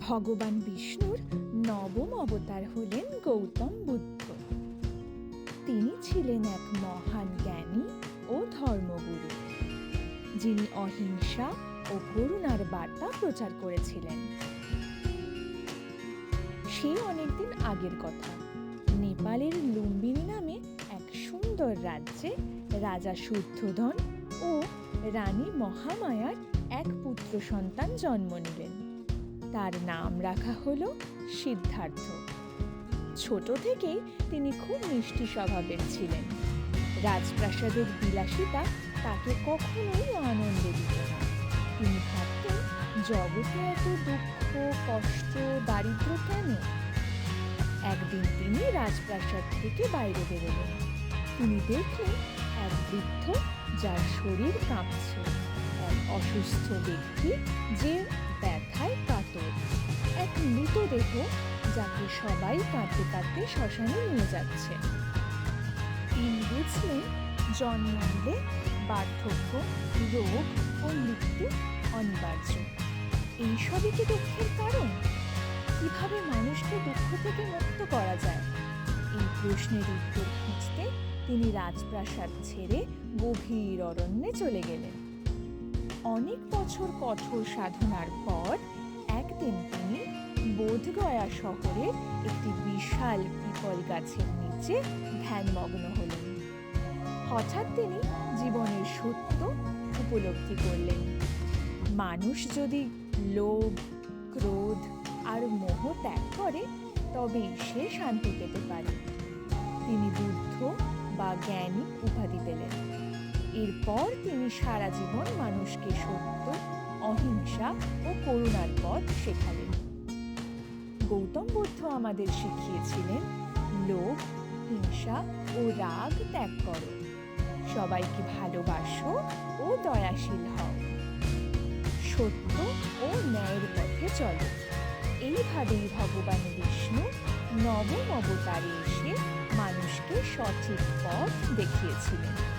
ভগবান বিষ্ণুর নবম অবতার হলেন গৌতম বুদ্ধ। তিনি ছিলেন এক মহান জ্ঞানী ও ধর্মগুরু, যিনি অহিংসা ও করুণার বার্তা প্রচার করেছিলেন। সে অনেকদিন আগের কথা। নেপালের লুম্বিনী নামে এক সুন্দর রাজ্যে রাজা শুদ্ধোধন ও রানী মহামায়ার এক পুত্র সন্তান জন্ম নিলেন। তার নাম রাখা হলো সিদ্ধার্থ। ছোট থেকেই তিনি খুব মিষ্টি স্বভাবের ছিলেন। রাজপ্রাসাদের বিলাসিতা তাকে কখনোই আনন্দ দিত না। তিনি ভাবতেন, জগতে এত দুঃখ, কষ্ট, দারিদ্র কেন? একদিন তিনি রাজপ্রাসাদ থেকে বাইরে বেরোলেন। তিনি দেখলেন এক বৃদ্ধ যার শরীর কাঁপছে। এক অসুস্থ ব্যক্তি যে ব্যথায় এক মৃতদেহ যাকে সবাই কাঁদতে কাঁদতে শ্মশানে নিয়ে যাচ্ছে। বুঝলেন জন্ম নিলে বার্ধক্য, রোগ ও মৃত্যু অনিবার্য। এইসবই কি দুঃখের কারণ? কীভাবে মানুষকে দুঃখ থেকে মুক্ত করা যায়? এই প্রশ্নের উত্তর খুঁজতে তিনি রাজপ্রাসাদ ছেড়ে গভীর অরণ্যে চলে গেলেন। অনেক বছর কঠোর সাধনার পর বোধগয়া শহরের একটি বিশাল পিপল গাছের নিচে ধ্যানমগ্ন হলেন। হঠাৎ তিনি জীবনের সত্য উপলব্ধি করলেন। মানুষ যদি লোভ, ক্রোধ আর মোহ ত্যাগ করে তবেই সে শান্তি পেতে পারে। তিনি বুদ্ধ বা জ্ঞানী উপাধি পেলেন। এরপর তিনি সারা জীবন মানুষকে সত্য, অহিংসা ও করুণার পথ শেখালেন। গৌতম বুদ্ধ আমাদের শিখিয়েছিলেন, লোভ, হিংসা ও রাগ ত্যাগ করো। সবাইকে ভালোবাসো ও দয়াশীল হও। সত্য ও ন্যায়ের পথে চলো। এইভাবেই ভগবান বিষ্ণু নবম অবতারে এসে মানুষকে সঠিক পথ দেখিয়েছিলেন।